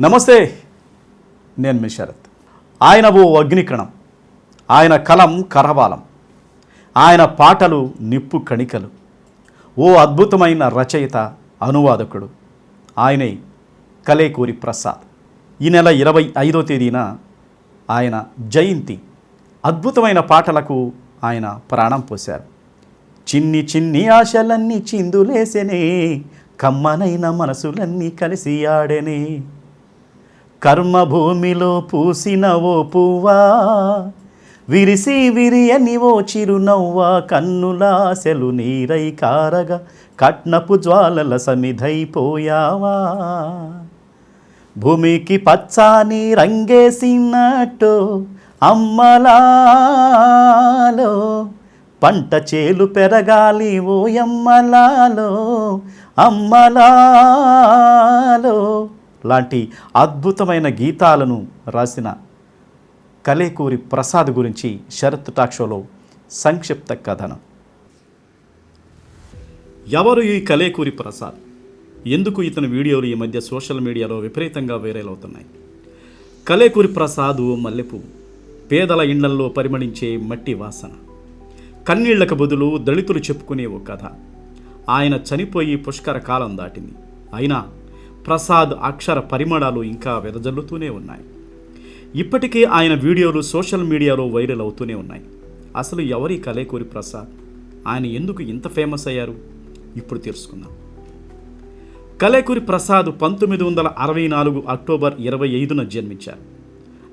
నమస్తే నేను మీ శరత్. ఆయన ఓ అగ్నికణం ఆయన కలం కరవాలం ఆయన పాటలు నిప్పు కణికలు ఓ అద్భుతమైన రచయిత అనువాదకుడు ఆయనే కలేకూరి ప్రసాద్. ఈ నెల ఇరవై ఐదో తేదీన ఆయన జయంతి అద్భుతమైన పాటలకు ఆయన ప్రాణం పోశారు. చిన్ని చిన్ని ఆశలన్నీ చిందులేసెనే కమ్మనైన మనసులన్నీ కలిసి ఆడెనే. కర్మభూమిలో పూసిన ఓ పువ్వా? విరిసి విరియని ఓ చిరునవ్వా? కన్నులాశలు నీరై కారగా కట్నపు జ్వాలల సమిధైపోయావా? భూమికి పచ్చాని రంగేసినట్టు అమ్మలాలో పంట చేలు పెరగాలి ఓయమ్మలాలో అమ్మలాలో లాంటి అద్భుతమైన గీతాలను రాసిన కలేకూరి ప్రసాద్ గురించి శరత్ టాక్ షోలో సంక్షిప్త కథనం. ఎవరు ఈ కలేకూరి ప్రసాద్? ఎందుకు ఇతని వీడియోలు ఈ మధ్య సోషల్ మీడియాలో విపరీతంగా వైరల్ అవుతున్నాయి? కలేకూరి ప్రసాద్ ఓ మల్లెపు పేదల ఇండ్లల్లో పరిమళించే మట్టి వాసన. కన్నీళ్ళకు బదులు దళితులు చెప్పుకునే ఓ కథ. ఆయన చనిపోయి పుష్కర కాలం దాటింది. అయినా ప్రసాద్ అక్షర పరిమళాలు ఇంకా వెదజల్లుతూనే ఉన్నాయి. ఇప్పటికీ ఆయన వీడియోలు సోషల్ మీడియాలో వైరల్ అవుతూనే ఉన్నాయి. అసలు ఎవరి కలేకూరి ప్రసాద్? ఆయన ఎందుకు ఇంత ఫేమస్ అయ్యారు? ఇప్పుడు తెలుసుకుందాం. కలేకూరి ప్రసాద్ పంతొమ్మిది వందల అరవై నాలుగు అక్టోబర్ ఇరవై ఐదున జన్మించారు.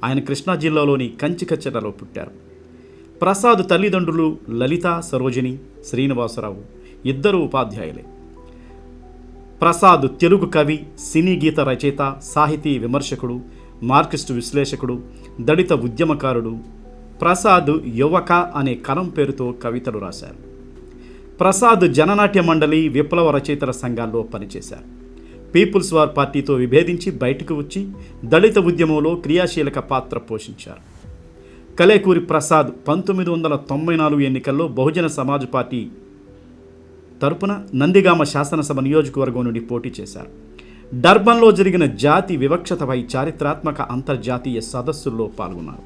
ఆయన కృష్ణా జిల్లాలోని కంచికచ్చరలో పుట్టారు. ప్రసాద్ తల్లిదండ్రులు లలిత సరోజిని శ్రీనివాసరావు ఇద్దరు ఉపాధ్యాయులే. ప్రసాద్ తెలుగు కవి సినీ గీత రచయిత సాహితీ విమర్శకుడు మార్క్సిస్టు విశ్లేషకుడు దళిత ఉద్యమకారుడు ప్రసాద్ యువక అనే కలం పేరుతో కవితలు రాశారు. ప్రసాద్ జననాట్య మండలి విప్లవ రచయితల సంఘాల్లో పనిచేశారు. పీపుల్స్ వార్ పార్టీతో విభేదించి బయటకు వచ్చి దళిత ఉద్యమంలో క్రియాశీలక పాత్ర పోషించారు. కలేకూరి ప్రసాద్ పంతొమ్మిది వందల తొంభై నాలుగు ఎన్నికల్లో బహుజన సమాజ్ పార్టీ తరపున నందిగామ శాసనసభ నియోజకవర్గం నుండి పోటీ చేశారు. డర్బన్లో జరిగిన జాతి వివక్షతపై చారిత్రాత్మక అంతర్జాతీయ సదస్సుల్లో పాల్గొన్నారు.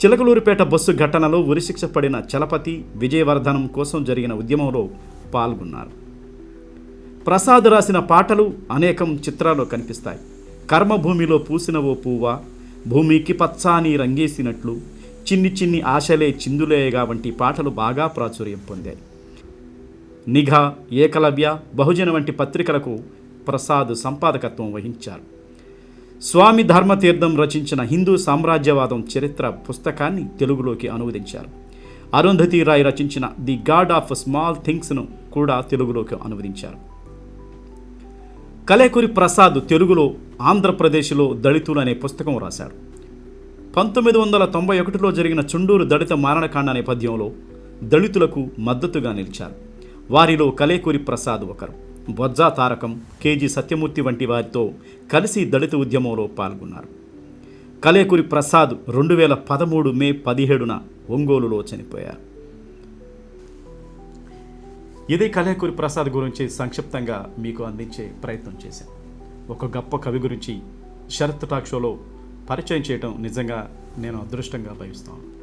చిలకలూరిపేట బస్సు ఘటనలో ఉరిశిక్ష పడిన చలపతి విజయవర్ధనం కోసం జరిగిన ఉద్యమంలో పాల్గొన్నారు. ప్రసాద్ రాసిన పాటలు అనేకం చిత్రాల్లో కనిపిస్తాయి. కర్మభూమిలో పూసిన ఓ పువ్వ భూమికి పచ్చాని రంగేసినట్లు చిన్ని చిన్ని ఆశలే చిందులేయగా వంటి పాటలు బాగా ప్రాచుర్యం పొందాయి. నిఘా ఏకలవ్య బహుజన వంటి పత్రికలకు ప్రసాద్ సంపాదకత్వం వహించారు. స్వామి ధర్మతీర్థం రచించిన హిందూ సామ్రాజ్యవాదం చరిత్ర పుస్తకాన్ని తెలుగులోకి అనువదించారు. అరుంధతి రాయ్ రచించిన ది గాడ్ ఆఫ్ స్మాల్ థింగ్స్ను కూడా తెలుగులోకి అనువదించారు. కలేకురి ప్రసాద్ తెలుగులో ఆంధ్రప్రదేశ్లో దళితులు అనే పుస్తకం రాశారు. పంతొమ్మిది వందల తొంభై ఒకటిలో జరిగిన చుండూరు దళిత మారణకాండ నేపథ్యంలో దళితులకు మద్దతుగా నిలిచారు. వారిలో కలేకూరి ప్రసాద్ ఒకరు. బొజ్జా తారకం కేజీ సత్యమూర్తి వంటి వారితో కలిసి దళిత ఉద్యమంలో పాల్గొన్నారు. కలేకూరి ప్రసాద్ రెండు వేల పదమూడు మే పదిహేడున ఒంగోలులో చనిపోయారు. ఇది కలేకూరి ప్రసాద్ గురించి సంక్షిప్తంగా మీకు అందించే ప్రయత్నం చేశాను ఒక గొప్ప కవి గురించి శరత్ టాక్ షోలో పరిచయం చేయటం నిజంగా నేను అదృష్టంగా భావిస్తాను.